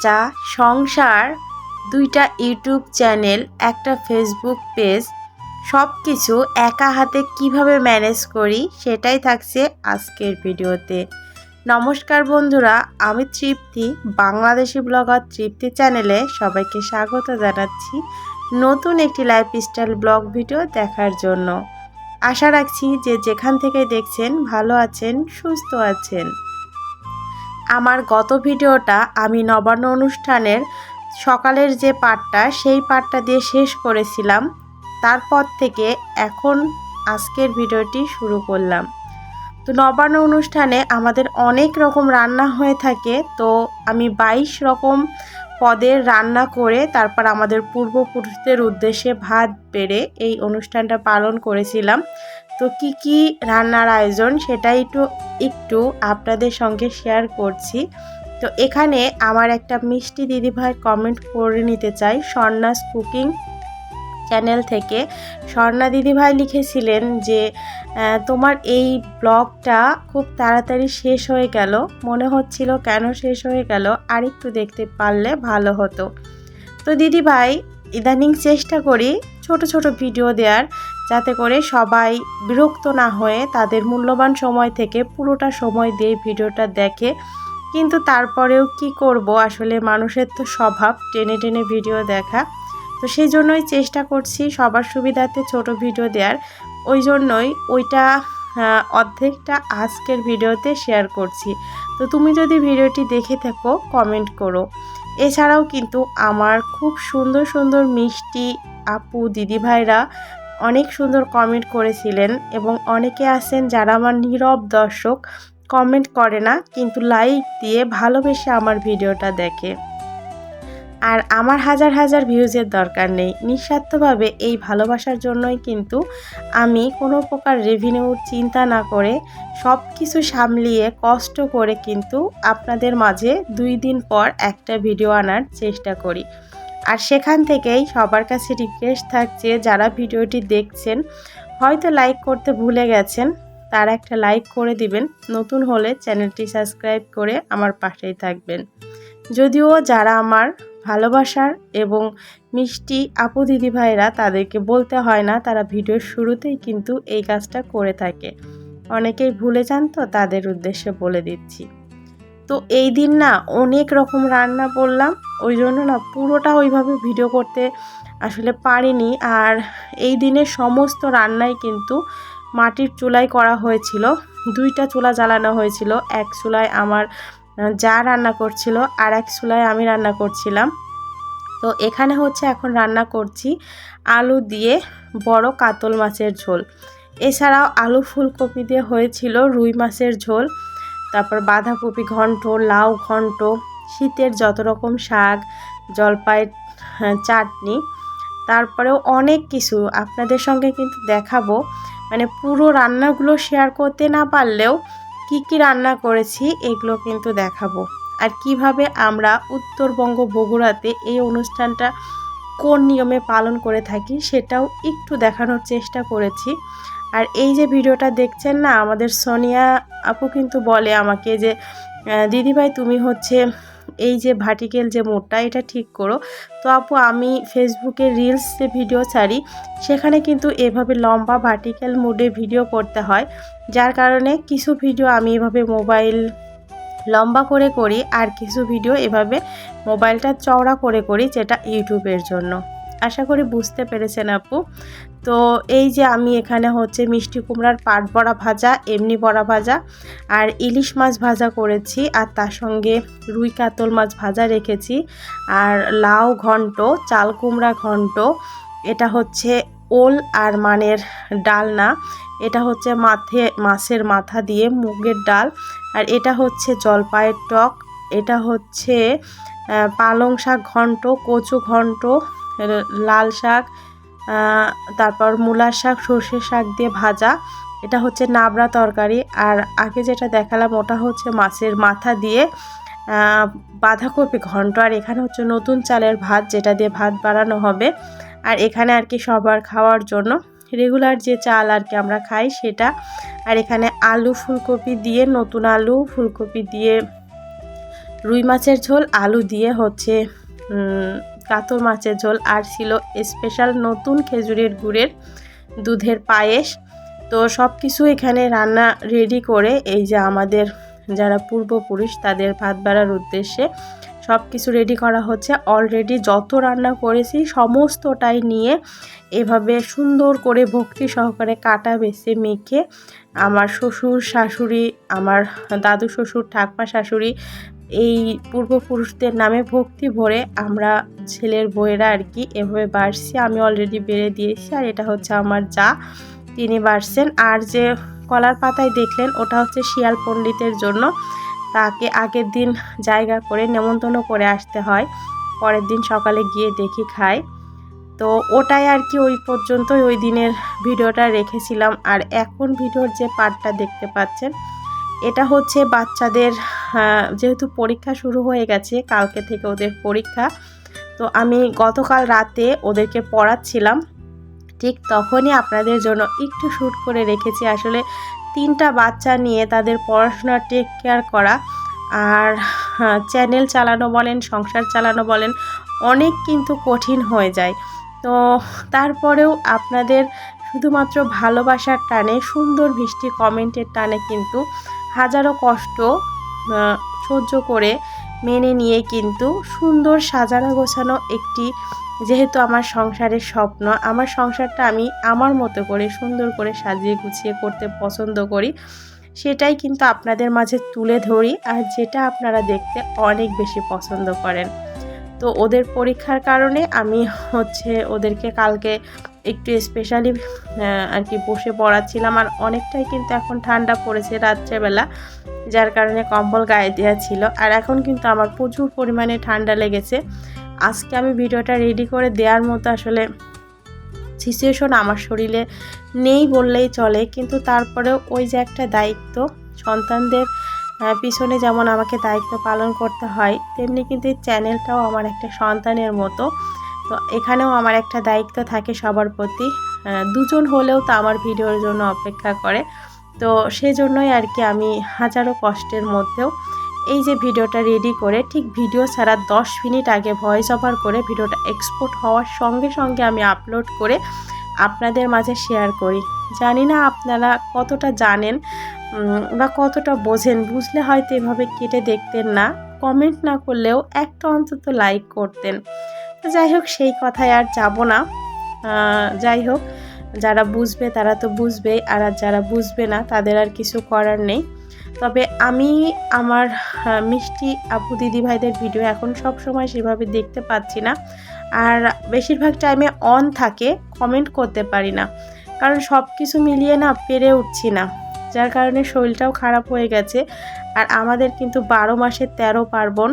বাচ্চা, সংসার, দুইটা ইউটিউব চ্যানেল, একটা ফেসবুক পেজ সব কিছু একা হাতে কীভাবে ম্যানেজ করি সেটাই থাকছে আজকের ভিডিওতে। নমস্কার বন্ধুরা, আমি তৃপ্তি, বাংলাদেশি ব্লগার তৃপ্তি চ্যানেলে সবাইকে স্বাগত জানাচ্ছি নতুন একটি লাইফস্টাইল ব্লগ ভিডিও দেখার জন্য। আশা রাখছি যে যেখান থেকে দেখছেন, ভালো আছেন, সুস্থ আছেন। আমার গত ভিডিওটা আমি নবান্ন অনুষ্ঠানের সকালের যে পার্টটা সেই পার্টটা দিয়ে শেষ করেছিলাম। তারপর থেকে এখন আজকের ভিডিওটি শুরু করলাম। তো নবান্ন অনুষ্ঠানে আমাদের অনেক রকম রান্না হয়ে থাকে। তো আমি বাইশ রকম পদের রান্না করে তারপর আমাদের পূর্বপুরুষদের উদ্দেশ্যে ভাত বেড়ে এই অনুষ্ঠানটা পালন করেছিলাম। তো কি কি রান্নার আয়োজন সেটাই একটু একটু আপনাদের সঙ্গে শেয়ার করছি। তো এখানে আমার একটা মিষ্টি দিদিভাই কমেন্ট করে নিতে চাই। স্বর্ণাস কুকিং চ্যানেল থেকে। স্বর্ণা দিদিভাই লিখেছিলেন যে তোমার এই ব্লগটা খুব তাড়াতাড়ি শেষ হয়ে গেল। মনে হচ্ছিল কেন শেষ হয়ে গেল? আরেকটু দেখতে পারলে ভালো হতো। তো দিদিভাই, ইদানিং চেষ্টা করি ছোট ছোট ভিডিও দেওয়ার যাতে করে সবাই বিরক্ত না হয়ে তাদের মূল্যবান সময় থেকে পুরোটা সময় দিয়ে ভিডিওটা দেখে। কিন্তু তারপরেও কি করব? আসলে মানুষের তো স্বভাব, টেনে টেনে ভিডিও দেখা। তো সেই জন্যই চেষ্টা করছি সবার সুবিধাতে ছোট ভিডিও দেওয়ার ওই জন্যই ওইটা অর্ধেকটা আজকের ভিডিওতে শেয়ার করছি। তো তুমি যদি ভিডিওটি দেখে থাকো, কমেন্ট করো। এছাড়াও কিন্তু আমার খুব সুন্দর সুন্দর মিষ্টি আপু, দিদিভাইরা অনেক সুন্দর কমেন্ট করেছিলেন এবং অনেকে আছেন যারা আমার নীরব দর্শক কমেন্ট করে না, কিন্তু লাইক দিয়ে ভালোবেসে আমার ভিডিওটা দেখে। আর আমার হাজার হাজার ভিউজের দরকার নেই। নিঃস্বার্থভাবে এই ভালোবাসার জন্যই কিন্তু আমি কোনো প্রকার রেভিনিউর চিন্তা না করে সব কিছু সামলিয়ে কষ্ট করে কিন্তু আপনাদের মাঝে দুই দিন পর একটা ভিডিও আনার চেষ্টা করি। আর সেখান থেকেই সবার কাছে রিকোয়েস্ট থাকছে, যারা ভিডিওটি দেখছেন, হয়তো লাইক করতে ভুলে গেছেন, তারা একটা লাইক করে দিবেন। নতুন হলে চ্যানেলটি সাবস্ক্রাইব করে আমার পাশেই থাকবেন। যদিও যারা আমার ভালোবাসার এবং মিষ্টি আপু দিদি ভাইরা, তাদেরকে বলতে হয় না, তারা ভিডিওর শুরুতেই কিন্তু এই কাজটা করে থাকে। অনেকেই ভুলে যান তো, তাদের উদ্দেশ্যে বলে দিচ্ছি। তো এই দিন না অনেক রকম রান্না করলাম ওই জন্য না পুরোটা ওইভাবে ভিডিও করতে আসলে পারিনি। আর এই দিনে সমস্ত রান্নাই কিন্তু মাটির চুলায় করা হয়েছিল। দুইটা চুলা জ্বালানো হয়েছিল। এক চুলায় আমার যা রান্না করছিল আর এক চুলায় আমি রান্না করছিলাম। তো এখানে হচ্ছে এখন রান্না করছি আলু দিয়ে বড় কাতল মাছের ঝোল। এছাড়াও আলু ফুলকপি দিয়ে হয়েছিল রুই মাছের ঝোল। তারপর বাঁধাকপি ঘন্ট লাউ ঘন্ট শীতের যত রকম শাক জলপাই হ্যাঁ, চাটনি। তারপরেও অনেক কিছু আপনাদের সঙ্গে কিন্তু দেখাবো। মানে পুরো রান্নাগুলো শেয়ার করতে না পারলেও কি কি রান্না করেছি এগুলো কিন্তু দেখাবো। আর কীভাবে আমরা উত্তরবঙ্গ বগুড়াতে এই অনুষ্ঠানটা কোন নিয়মে পালন করে থাকি সেটাও একটু দেখানোর চেষ্টা করেছি। আর এই যে ভিডিওটা দেখছেন না, আমাদের সোনিয়া আপু কিন্তু বলে আমাকে যে দিদিভাই তুমি হচ্ছে এই যে ভার্টিক্যাল যে মোডটা, এটা ঠিক করো। তো আপু, আমি ফেসবুকে রিলস যে ভিডিও ছাড়ি, সেখানে কিন্তু এভাবে লম্বা ভার্টিক্যাল মোডে ভিডিও করতে হয়। যার কারণে কিছু ভিডিও আমি এভাবে মোবাইল লম্বা করে করি আর কিছু ভিডিও এভাবে মোবাইলটা চওড়া করে করি, যেটা ইউটিউবের জন্য। আশা করি বুঝতে পেরেছেন আপু। তো এই যে আমি এখানে হচ্ছে মিষ্টি কুমড়ার পাট বড়া ভাজা, এমনি বড়া ভাজা আর ইলিশ মাছ ভাজা করেছি আর তার সঙ্গে রুই কাতল মাছ ভাজা রেখেছি আর লাউ ঘন্ট, চাল কুমড়া ঘন্ট, এটা হচ্ছে ওল আর মানের ডাল না এটা হচ্ছে মাথে, মাছের মাথা দিয়ে মুগের ডাল আর এটা হচ্ছে জলপাইয়ের টক। এটা হচ্ছে পালং শাক ঘন্ট, কচু ঘন্ট লাল শাক তারপর মূলার শাক সর্ষের শাক দিয়ে ভাজা। এটা হচ্ছে নাবড়া তরকারি। আর আগে যেটা দেখালাম, ওটা হচ্ছে মাছের মাথা দিয়ে বাঁধাকপি ঘন্ট। আর এখানে হচ্ছে নতুন চালের ভাত, যেটা দিয়ে ভাত বাড়ানো হবে। আর এখানে আর কি সবার খাওয়ার জন্য। রেগুলার যে চাল আর কি আমরা খাই, সেটা। আর এখানে আলু ফুলকপি দিয়ে, নতুন আলু ফুলকপি দিয়ে, রুই মাছের ঝোল, আলু দিয়ে হচ্ছে কাতল মাছের ঝোল আর ছিল স্পেশাল নতুন খেজুরের গুড়ের দুধের পায়েস। তো সব কিছু এখানে রান্না রেডি করে এই যে আমাদের যারা পূর্বপুরুষ তাদের ভাত বাড়ার উদ্দেশ্যে সব কিছু রেডি করা হচ্ছে। অলরেডি যত রান্না করেছি সমস্তটাই নিয়ে এভাবে সুন্দর করে ভক্তি সহকারে কাটা, বেছে, মেখে আমার শ্বশুর শাশুড়ি, আমার দাদু, শ্বশুর, ঠাকমা, শাশুড়ি এই পূর্বপুরুষদের নামে ভক্তি ভরে আমরা ছেলের বইয়েরা আর কি এভাবে বাড়ছি। আমি অলরেডি বেড়ে দিয়েছি আর এটা হচ্ছে আমার যা। তিনি বাড়ছেন। আর যে কলার পাতায় দেখলেন, ওটা হচ্ছে শিয়াল পণ্ডিতের জন্য। তাকে আগের দিন জায়গা করে নেমন্তন্ন করে আসতে হয়। পরের দিন সকালে গিয়ে দেখি খায়। তো ওটাই আর কি ওই পর্যন্তই ওই দিনের ভিডিওটা রেখেছিলাম। আর এখন ভিডিওর যে পার্টটা দেখতে পাচ্ছেন, এটা হচ্ছে বাচ্চাদের যেহেতু পরীক্ষা শুরু হয়ে গেছে, কালকে থেকে ওদের পরীক্ষা। তো আমি গতকাল রাতে ওদেরকে পড়াচ্ছিলাম। ঠিক তখনই আপনাদের জন্য একটু শ্যুট করে রেখেছি। আসলে তিনটা বাচ্চা নিয়ে তাদের পড়াশোনা টেক কেয়ার করা। আর চ্যানেল চালানো বলেন, সংসার চালানো বলেন, অনেক কিন্তু কঠিন হয়ে যায়। তো তারপরেও আপনাদের শুধুমাত্র ভালোবাসার টানে, সুন্দর মিষ্টি কমেন্টের টানে কিন্তু হাজারো কষ্ট সহ্য করে মেনে নিয়ে কিন্তু সুন্দর সাজানো গোছানো একটি যেহেতু আমার সংসারের স্বপ্ন, আমার সংসারটা আমি আমার মতো করে সুন্দর করে সাজিয়ে গুছিয়ে করতে পছন্দ করি, সেটাই কিন্তু আপনাদের মাঝে তুলে ধরি আর যেটা আপনারা দেখতে অনেক বেশি পছন্দ করেন। তো ওদের পরীক্ষার কারণে আমি হচ্ছে ওদেরকে কালকে একটু স্পেশালি আর কি বসে পড়াচ্ছিলাম। আর অনেকটাই কিন্তু এখন ঠান্ডা পড়েছে রাত্রেবেলা, যার কারণে কম্বল গায়ে দেওয়া ছিল। আর এখন কিন্তু আমার প্রচুর পরিমাণে ঠান্ডা লেগেছে। আজকে আমি ভিডিওটা রেডি করে দেওয়ার মতো আসলে সিচুয়েশন আমার শরীরে নেই বললেই চলে। কিন্তু তারপরেও ওই যে একটা দায়িত্ব, সন্তানদের পিছনে যেমন আমাকে দায়িত্ব পালন করতে হয়, তেমনি কিন্তু এই চ্যানেলটাও আমার একটা সন্তানের মতো। তো এখানেও আমার একটা দায়িত্ব থাকে সবার প্রতি। দুজন হলেও তো আমার ভিডিওর জন্য অপেক্ষা করে। তো সেজন্যই আর কি আমি হাজারো কষ্টের মধ্যেও এই যে ভিডিওটা রেডি করে, ঠিক ভিডিও ছাড়া দশ মিনিট আগে ভয়েস ওভার করে ভিডিওটা এক্সপোর্ট হওয়ার সঙ্গে সঙ্গে আমি আপলোড করে আপনাদের মাঝে শেয়ার করি। জানি না আপনারা কতটা জানেন বা কতটা বোঝেন, বুঝলে হয়তো এভাবে কেটে দেখতেন না। কমেন্ট না করলেও একটা অন্তত লাইক করতেন। তো যাই হোক, সেই কথায় আর যাব না। যাই হোক, যারা বুঝবে তারা তো বুঝবেই আর আর যারা বুঝবে না তাদের আর কিছু করার নেই। তবে আমি আমার মিষ্টি আপু দিদি ভাইদের ভিডিও এখন সব সময় সেভাবে দেখতে পাচ্ছি না। আর বেশিরভাগ টাইমে অন থাকে কমেন্ট করতে পারি না। কারণ সব কিছু মিলিয়ে না পেরে উঠছি না। যার কারণে শরীরটাও খারাপ হয়ে গেছে। আর আমাদের কিন্তু বারো মাসে তেরো পার্বণ।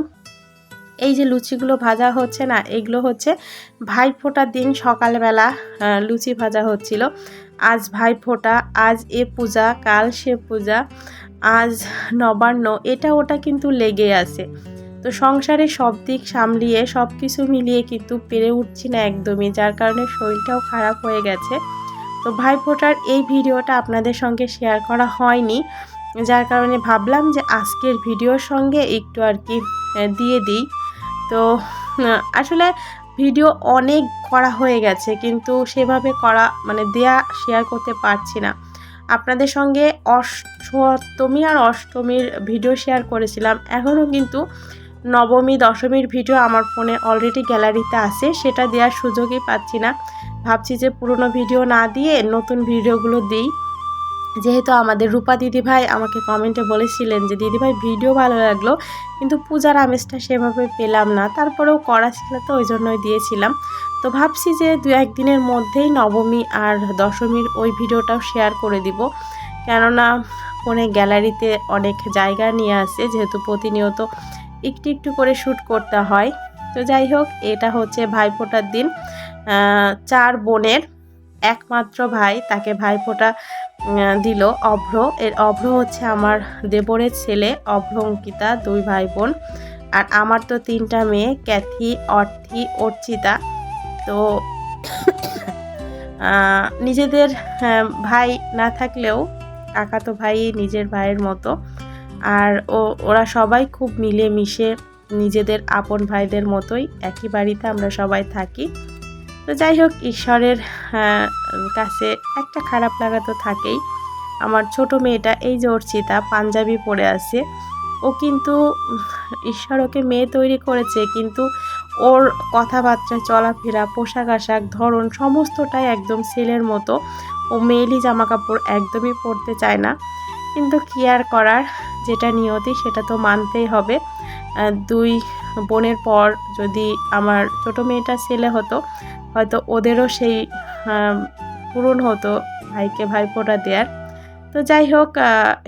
এই যে লুচিগুলো ভাজা হচ্ছে না, এগুলো হচ্ছে ভাইফোঁটার দিন সকালবেলা লুচি ভাজা হচ্ছিল। আজ ভাইফোঁটা আজ এ পূজা, কাল সে পূজা, আজ নবান্ন, এটা ওটা কিন্তু লেগে আছে। তো সংসারে সব দিক সামলিয়ে, সব কিছু মিলিয়ে কিন্তু পেরে উঠছি না একদমই, যার কারণে শরীরটাও খারাপ হয়ে গেছে। তো ভাইফোঁটার এই ভিডিওটা আপনাদের সঙ্গে শেয়ার করা হয়নি, যার কারণে ভাবলাম যে আজকের ভিডিওর সঙ্গে একটু আর কি দিয়ে দিই। তো আসলে ভিডিও অনেক করা হয়ে গেছে, কিন্তু সেভাবে করা মানে দেয়া শেয়ার করতে পারছি না। আপনাদের সঙ্গে অষ্টমী আর অষ্টমীর ভিডিও শেয়ার করেছিলাম। এখনও কিন্তু নবমী, দশমীর ভিডিও আমার ফোনে অলরেডি গ্যালারিতে আছে, সেটা দেওয়ার সুযোগই পাচ্ছি না। ভাবছি যে পুরনো ভিডিও না দিয়ে নতুন ভিডিওগুলো দিই। যেহেতু আমাদের রূপা দিদিভাই আমাকে কমেন্টে বলেছিলেন যে, দিদিভাই ভিডিও ভালো লাগল, কিন্তু পূজার আমেজটা সেভাবে পেলাম না। তারপরেও করা ছিল তো, ওই জন্যই দিয়েছিলাম। তো ভাবছি যে, দু একদিনের মধ্যেই নবমী আর দশমীর ওই ভিডিওটাও শেয়ার করে দিব। কেননা ফোনে গ্যালারিতে অনেক জায়গা নিয়ে আসে, যেহেতু প্রতিনিয়ত একটু একটু করে শ্যুট করতে হয়। তো যাই হোক, এটা হচ্ছে ভাইফোঁটার দিন। চার বোনের একমাত্র ভাই, তাকে ভাইফোঁটা দিল অভ্র। এর অভ্র হচ্ছে আমার দেবরের ছেলে অভ্র অঙ্কিতা দুই ভাই বোন আর আমার তো তিনটা মেয়ে, ক্যাথি, অর্থি, অর্চিতা। তো নিজেদের ভাই না থাকলেও কাকা তো ভাই নিজের ভাইয়ের মতো। আর ও, ওরা সবাই খুব মিলে মিশে নিজেদের আপন ভাইদের মতোই। একই বাড়িতে আমরা সবাই থাকি। তো যাই হোক, ঈশ্বরের কাছে একটা খারাপ লাগা তো থাকেই। আমার ছোট মেয়েটা এই যে অর্চিতা পাঞ্জাবি পরে আছে, ও কিন্তু, ঈশ্বর ওকে মেয়ে তৈরি করেছে, কিন্তু ওর কথাবার্তা চলাফেরা, পোশাক আশাক, ধরন সমস্তটাই একদম ছেলের মতো। ও মেয়েলি জামা কাপড় একদমই পরতে চায় না। কিন্তু কি আর করার, যেটা নিয়তি সেটা তো মানতেই হবে। দুই বোনের পর যদি আমার ছোট মেয়েটা ছেলে হতো হয়তো ওদেরও সেই পূরণ হতো ভাইকে ভাই ভাইফোঁটা দেওয়ার তো যাই হোক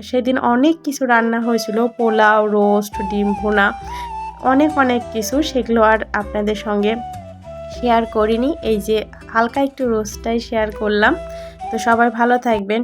সেদিন অনেক কিছু রান্না হয়েছিল, পোলাও, রোস্ট, ডিম, ভোনা, অনেক অনেক কিছু। সেগুলো আর আপনাদের সঙ্গে শেয়ার করিনি। এই যে হালকা একটু রোস্টটাই শেয়ার করলাম। তো সবাই ভালো থাকবেন